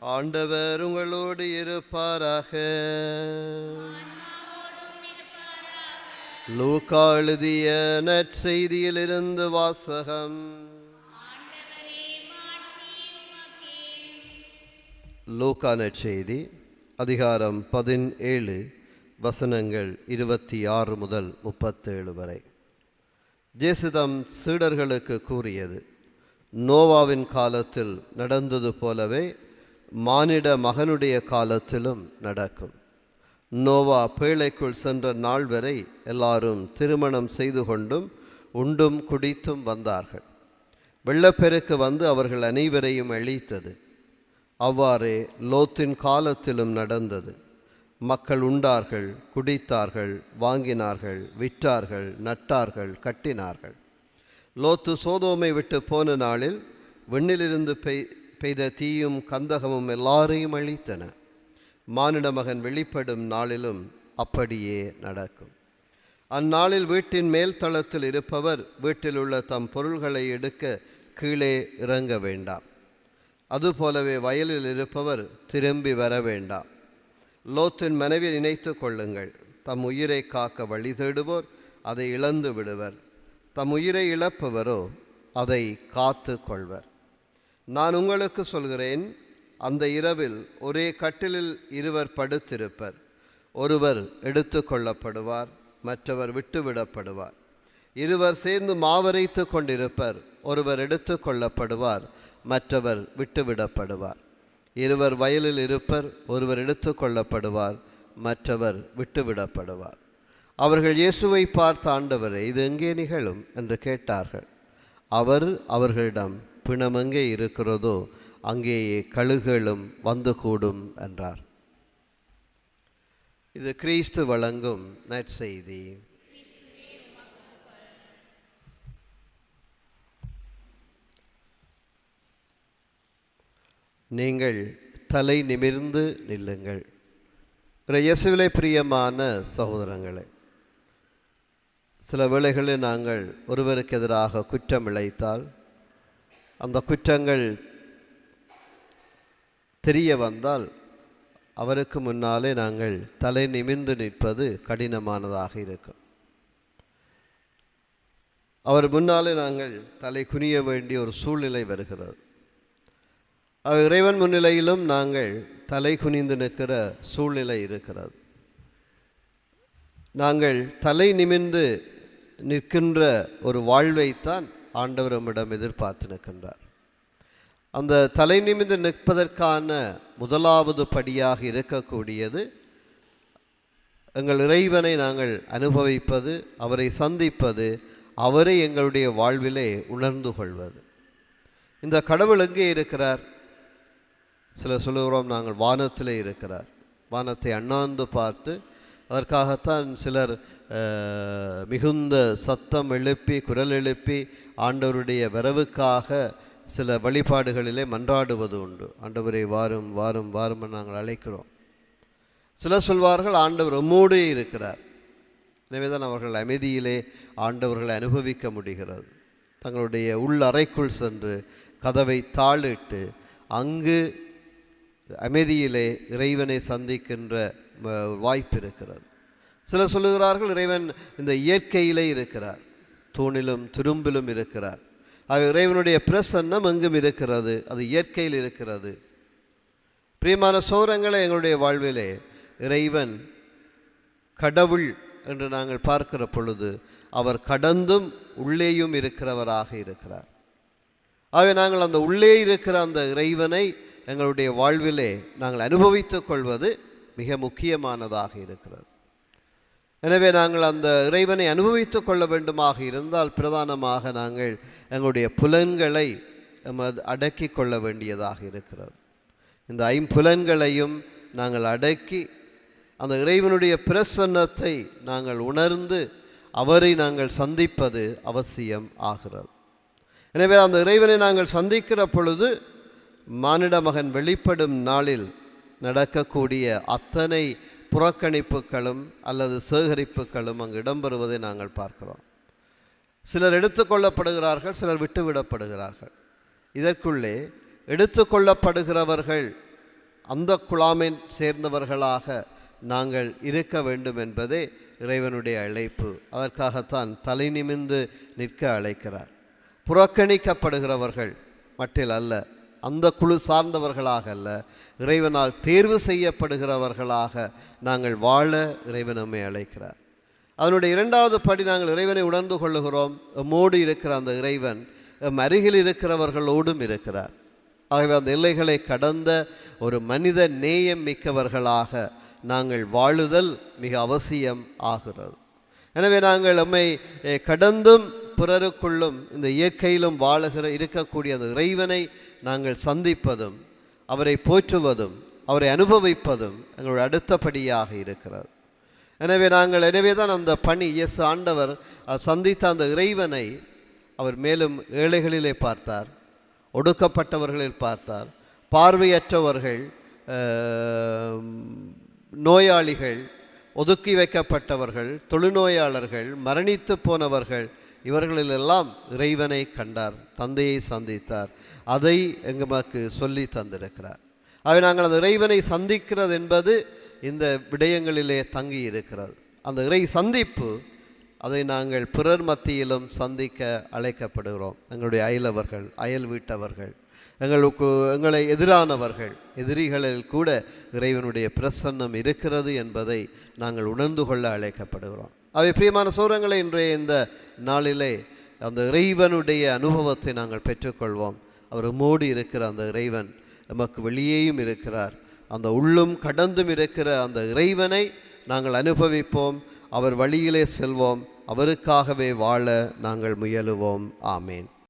ஆண்டவர் உங்களோடு இருப்பாராக. லூக்கா எழுதிய நற்செய்தியிலிருந்து வாசகம். லூக்கா நற்செய்தி அதிகாரம் பதினேழு வசனங்கள் இருபத்தி ஆறு முதல் முப்பத்தேழு வரை. ஜேசுதம் சீடர்களுக்கு கூறியது நோவாவின் காலத்தில் நடந்தது போலவே மானிட மகனுடைய காலத்திலும் நடக்கும். நோவா பேழைக்குள் சென்ற நாள் வரை எல்லாரும் திருமணம் செய்து கொண்டும் உண்டும் குடித்தும் வந்தார்கள். வெள்ளப்பெருக்கு வந்து அவர்கள் அனைவரையும் அழித்தது. அவ்வாறே லோத்தின் காலத்திலும் நடந்தது. மக்கள் உண்டார்கள் குடித்தார்கள் வாங்கினார்கள் விற்றார்கள் நட்டார்கள் கட்டினார்கள். லோத்து சோதோமை விட்டு போன நாளில் விண்ணிலிருந்து பெய் பெய்த தீயும் கந்தகமும் எல்லாரையும் அழித்தன. மானிட மகன் வெளிப்படும் நாளிலும் அப்படியே நடக்கும். அந்நாளில் வீட்டின் மேல் தளத்தில் இருப்பவர் வீட்டில் உள்ள தம் பொருள்களை எடுக்க கீழே இறங்க வேண்டாம். அதுபோலவே வயலில் இருப்பவர் திரும்பி வர வேண்டாம். லோத்தின் மனைவி நினைத்து கொள்ளுங்கள். தம் உயிரை காக்க வழி தேடுவோர் அதை இழந்து விடுவர். தம் உயிரை இழப்பவரோ அதை காத்து கொள்வர். நான் உங்களுக்கு சொல்கிறேன் அந்த இரவில் ஒரே கட்டிலில் இருவர் படுத்திருப்பர். ஒருவர் எடுத்து கொள்ளப்படுவார் மற்றவர் விட்டுவிடப்படுவார். இருவர் சேர்ந்து மாவரைத்து கொண்டிருப்பர் ஒருவர் எடுத்து கொள்ளப்படுவார் மற்றவர் விட்டுவிடப்படுவார். இருவர் வயலில் இருப்பர் ஒருவர் எடுத்து கொள்ளப்படுவார் மற்றவர் விட்டுவிடப்படுவார். அவர்கள் இயேசுவை பார்த்த ஆண்டவரே இது எங்கே நிகழும்? என்று கேட்டார்கள். அவர் அவர்களிடம் பிணம் எங்கே இருக்கிறதோ அங்கேயே கழுகுகளும் வந்து கூடும் என்றார். இது கிறிஸ்து வழங்கும் நற்செய்தி. நீங்கள் தலை நிமிர்ந்து நில்லுங்கள். இயேசுவிலே பிரியமான சகோதரங்களே சில வேளைகளில் நாங்கள் ஒருவருக்கு எதிராக குற்றம் இழைத்தால் அந்த குற்றங்கள் தெரிய வந்தால் அவருக்கு முன்னாலே நாங்கள் தலை நிமிர்ந்து நிற்பது கடினமானதாக இருக்கும். அவர் முன்னாலே நாங்கள் தலை குனிய வேண்டிய ஒரு சூழ்நிலை வருகிறது. அவர் இறைவன் முன்னிலையிலும் நாங்கள் தலை குனிந்து நிற்கிற சூழ்நிலை இருக்கிறது. நாங்கள் தலை நிமிர்ந்து நிற்கின்ற ஒரு வாழ்வைத்தான் ஆண்டவரமிடம் எதிர்பார்த்து நிற்கின்றார். அந்த தலை நிமிந்து நிற்பதற்கான முதலாவது படியாக இருக்கக்கூடியது எங்கள் இறைவனை நாங்கள் அனுபவிப்பது அவரை சந்திப்பது அவரை எங்களுடைய வாழ்விலே உணர்ந்து கொள்வது. இந்த கடவுள் எங்கே இருக்கிறார்? சில சொல்லுகிறோம் நாங்கள் வானத்தில் இருக்கிறார். வானத்தை அண்ணாந்து பார்த்து அதற்காகத்தான் சிலர் மிகுந்த சத்தம் எழுப்பி குரல் எழுப்பி ஆண்டவருடைய வரவுக்காக சில வழிபாடுகளிலே மன்றாடுவது உண்டு. ஆண்டவரை வாரும் வாரும் வாரும் நாங்கள் அழைக்கிறோம். சிலர் சொல்வார்கள் ஆண்டவர் உம்மோடே இருக்கிறார். எனவே தான் அவர்கள் அமைதியிலே ஆண்டவர்களை அனுபவிக்க முடிகிறது. தங்களுடைய உள் அறைக்குள் சென்று கதவை தாளிட்டு அங்கு அமைதியிலே இறைவனை சந்திக்கின்ற வாய்ப்பு இருக்கிறது. சிலர் சொல்லுகிறார்கள் இறைவன் இந்த இயற்கையிலே இருக்கிறார். தூணிலும் துரும்பிலும் இருக்கிறார். ஆக இறைவனுடைய பிரசன்னம் எங்கும் இருக்கிறது? அது இயற்கையில் இருக்கிறது. பிரியமான சோரங்களை எங்களுடைய வாழ்விலே இறைவன் கடவுள் என்று நாங்கள் பார்க்கிற பொழுது அவர் கடந்தும் உள்ளேயும் இருக்கிறவராக இருக்கிறார். ஆகவே நாங்கள் அந்த உள்ளே இருக்கிற அந்த இறைவனை எங்களுடைய வாழ்விலே நாங்கள் அனுபவித்துக் கொள்வது மிக முக்கியமானதாக இருக்கிறது. எனவே நாங்கள் அந்த இறைவனை அனுபவித்து கொள்ள வேண்டுமாக இருந்தால் பிரதானமாக நாங்கள் எங்களுடைய புலன்களை அடக்கி கொள்ள வேண்டியதாக இருக்கிறது. இந்த ஐம்புலன்களையும் நாங்கள் அடக்கி அந்த இறைவனுடைய பிரசன்னத்தை நாங்கள் உணர்ந்து அவரை நாங்கள் சந்திப்பது அவசியம் ஆகிறது. எனவே அந்த இறைவனை நாங்கள் சந்திக்கிற பொழுது மானிட மகன் வெளிப்படும் நாளில் நடக்கக்கூடிய அத்தனை புறக்கணிப்புகளும் அல்லது சேகரிப்புகளும் அங்கு இடம்பெறுவதை நாங்கள் பார்க்கிறோம். சிலர் எடுத்துக்கொள்ளப்படுகிறார்கள் சிலர் விட்டுவிடப்படுகிறார்கள். இதற்குள்ளே எடுத்துக்கொள்ளப்படுகிறவர்கள் அந்த குழாமை சேர்ந்தவர்களாக நாங்கள் இருக்க வேண்டும் என்பதே இறைவனுடைய அழைப்பு. அதற்காகத்தான் தலை நிமிர்ந்து நிற்க அழைக்கிறார். புறக்கணிக்கப்படுகிறவர்கள் மட்டில் அல்ல. அந்த குழு சார்ந்தவர்களாக அல்ல இறைவனால் தேர்வு செய்யப்படுகிறவர்களாக நாங்கள் வாழ இறைவன் அழைக்கிறார். அதனுடைய இரண்டாவது படி நாங்கள் இறைவனை உணர்ந்து கொள்ளுகிறோம். எம்மோடு இருக்கிற அந்த இறைவன் எம் அருகில் இருக்கிறவர்களோடும் இருக்கிறார். ஆகவே அந்த எல்லைகளை கடந்த ஒரு மனித நேயம் மிக்கவர்களாக நாங்கள் வாழுதல் மிக அவசியம் ஆகிறது. எனவே நாங்கள் நம்மை கடந்தும் பிறருக்குள்ளும் இந்த இயற்கையிலும் வாழுகிற இருக்கக்கூடிய அந்த இறைவனை நாங்கள் சந்திப்பதும் அவரை போற்றுவதும் அவரை அனுபவிப்பதும் எங்களுடைய அடுத்தபடியாக இருக்கிறது. எனவே நாங்கள் எனவே தான் அந்த பணி இயேசு ஆண்டவர் சந்தித்த அந்த இறைவனை அவர் மேலும் ஏழைகளிலே பார்த்தார் ஒடுக்கப்பட்டவர்களில் பார்த்தார் பார்வையற்றவர்கள் நோயாளிகள் ஒதுக்கி வைக்கப்பட்டவர்கள் தொழுநோயாளர்கள் மரணித்து போனவர்கள் இவர்களிலெல்லாம் இறைவனை கண்டார் தந்தையை சந்தித்தார். அதை எங்களுக்கு சொல்லி தந்திருக்கிறார். அவை நாங்கள் அந்த இறைவனை சந்திக்கிறது என்பது இந்த விடயங்களிலே தங்கி இருக்கிறது. அந்த இறை சந்திப்பு அதை நாங்கள் பிறர் மத்தியிலும் சந்திக்க அழைக்கப்படுகிறோம். எங்களுடைய அயலவர்கள் அயல் வீட்டவர்கள் எங்களுக்கு எங்களை எதிரானவர்கள் எதிரிகளில் கூட இறைவனுடைய பிரசன்னம் இருக்கிறது என்பதை நாங்கள் உணர்ந்து கொள்ள அழைக்கப்படுகிறோம். அவை பிரியமான சோரங்களை இன்றைய இந்த நாளிலே அந்த இறைவனுடைய அனுபவத்தை நாங்கள் பெற்றுக்கொள்வோம். அவர் மூடி இருக்கிற அந்த இறைவன் நமக்கு வெளியேயும் இருக்கிறார். அந்த உள்ளும் கடந்தும் இருக்கிற அந்த இறைவனை நாங்கள் அனுபவிப்போம். அவர் வழியிலே செல்வோம். அவருக்காகவே வாழ நாங்கள் முயலுவோம். ஆமேன்.